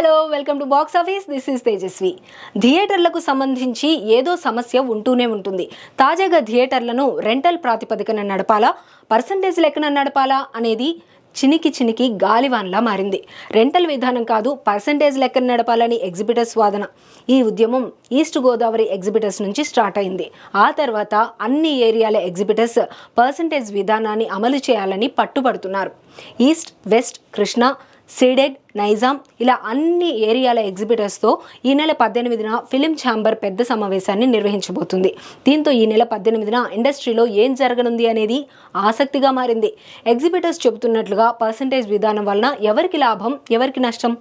Hello welcome to box office. This is Tejaswi. థియేటర్లకు సంబంధించి ఏదో సమస్య ఉంటూనే ఉంటుంది. తాజాగా థియేటర్లను రెంటల్ ప్రాతిపదికన నడపాలా? పర్సంటేజ్ లెక్కన నడపాలా? అనేది చినికి చినికి గాలివాన్లా మారింది. రెంటల్ విధానం కాదు పర్సంటేజ్ లెక్కన నడపాలని ఎగ్జిబిటర్స్ వాదన. ఈ ఉద్యమం ఈస్ట్ గోదావరి ఎగ్జిబిటర్స్ నుంచి స్టార్ట్ అయింది. ఆ తర్వాత అన్ని ఏరియాల ఎగ్జిబిటర్స్ పర్సంటేజ్ విధానాన్ని అమలు చేయాలని పట్టుబడుతున్నారు. East west Krishna Ceded Nizam ఇలా అన్ని ఏరియాల ఎగ్జిబిటర్స్తో ఈ నెల పద్దెనిమిదిన ఫిలిం ఛాంబర్ పెద్ద సమావేశాన్ని నిర్వహించబోతుంది. దీంతో ఈ నెల పద్దెనిమిదిన ఇండస్ట్రీలో ఏం జరగనుంది అనేది ఆసక్తిగా మారింది. ఎగ్జిబిటర్స్ చెబుతున్నట్లుగా పర్సంటేజ్ విధానం వలన ఎవరికి లాభం ఎవరికి నష్టం?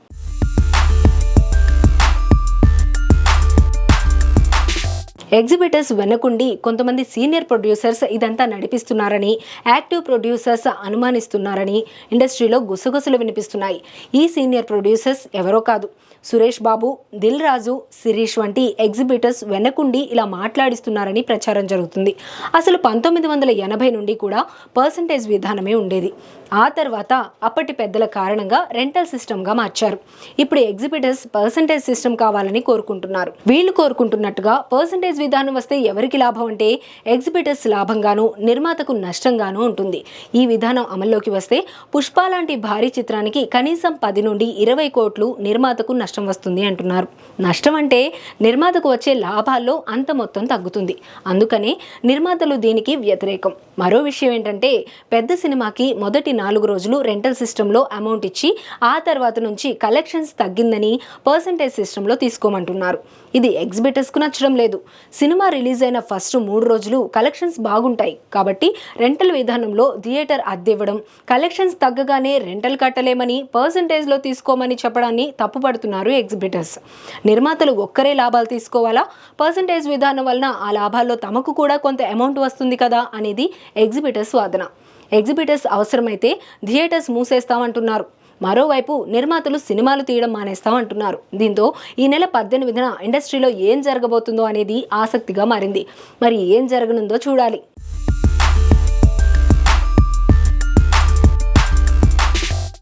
ఎగ్జిబిటర్స్ వెనకుండి కొంతమంది సీనియర్ ప్రొడ్యూసర్స్ ఇదంతా నడిపిస్తున్నారని యాక్టివ్ ప్రొడ్యూసర్స్ అనుమానిస్తున్నారని ఇండస్ట్రీలో గుసగుసలు వినిపిస్తున్నాయి. ఈ సీనియర్ ప్రొడ్యూసర్స్ ఎవరో కాదు. సురేష్ బాబు దిల్ రాజు శిరీష్ వంటి ఎగ్జిబిటర్స్ వెనకుండి ఇలా మాట్లాడిస్తున్నారని ప్రచారం జరుగుతుంది. అసలు పంతొమ్మిది వందల ఎనభై నుండి కూడా పర్సంటేజ్ విధానమే ఉండేది. ఆ తర్వాత అప్పటి పెద్దల కారణంగా రెంటల్ సిస్టమ్గా మార్చారు. ఇప్పుడు ఎగ్జిబిటర్స్ పర్సంటేజ్ సిస్టమ్ కావాలని కోరుకుంటున్నారు. వీళ్ళు కోరుకుంటున్నట్టుగా పర్సంటేజ్ విధానం వస్తే ఎవరికి లాభం అంటే ఎగ్జిబిటర్స్ లాభంగాను నిర్మాతకు నష్టంగాను ఉంటుంది. ఈ విధానం అమల్లోకి వస్తే పుష్ప లాంటి భారీ చిత్రానికి కనీసం పది నుండి ఇరవై కోట్లు నిర్మాతకు నష్టం వస్తుంది అంటున్నారు. నష్టం అంటే నిర్మాతకు వచ్చే లాభాల్లో అంత మొత్తం తగ్గుతుంది. అందుకనే నిర్మాతలు దీనికి వ్యతిరేకం. మరో విషయం ఏంటంటే పెద్ద సినిమాకి మొదటి నాలుగు రోజులు రెంటల్ సిస్టంలో అమౌంట్ ఇచ్చి ఆ తర్వాత నుంచి కలెక్షన్స్ తగ్గిందని పర్సంటేజ్ సిస్టంలో తీసుకోమంటున్నారు. ఇది ఎగ్జిబిటర్స్కు నచ్చడం లేదు. సినిమా రిలీజ్ అయిన ఫస్ట్ మూడు రోజులు కలెక్షన్స్ బాగుంటాయి. కాబట్టి రెంటల్ విధానంలో థియేటర్ అద్దెవ్వడం కలెక్షన్స్ తగ్గగానే రెంటల్ కట్టలేమని పర్సంటేజ్లో తీసుకోమని చెప్పడాన్ని తప్పుపడుతున్నారు ఎగ్జిబిటర్స్. నిర్మాతలు ఒక్కరే లాభాలు తీసుకోవాలా? పర్సంటేజ్ విధానం వలన ఆ లాభాల్లో తమకు కూడా కొంత అమౌంట్ వస్తుంది కదా అనేది ఎగ్జిబిటర్స్ వాదన. ఎగ్జిబిటర్స్ అవసరమైతే థియేటర్స్ మూసేస్తామంటున్నారు. మరోవైపు నిర్మాతలు సినిమాలు తీయడం మానేస్తామంటున్నారు దీంతో ఈ నెల పద్దెనిమిదిన ఇండస్ట్రీలో ఏం జరగబోతుందో అనేది ఆసక్తిగా మారింది. మరి ఏం జరగనుందో చూడాలి.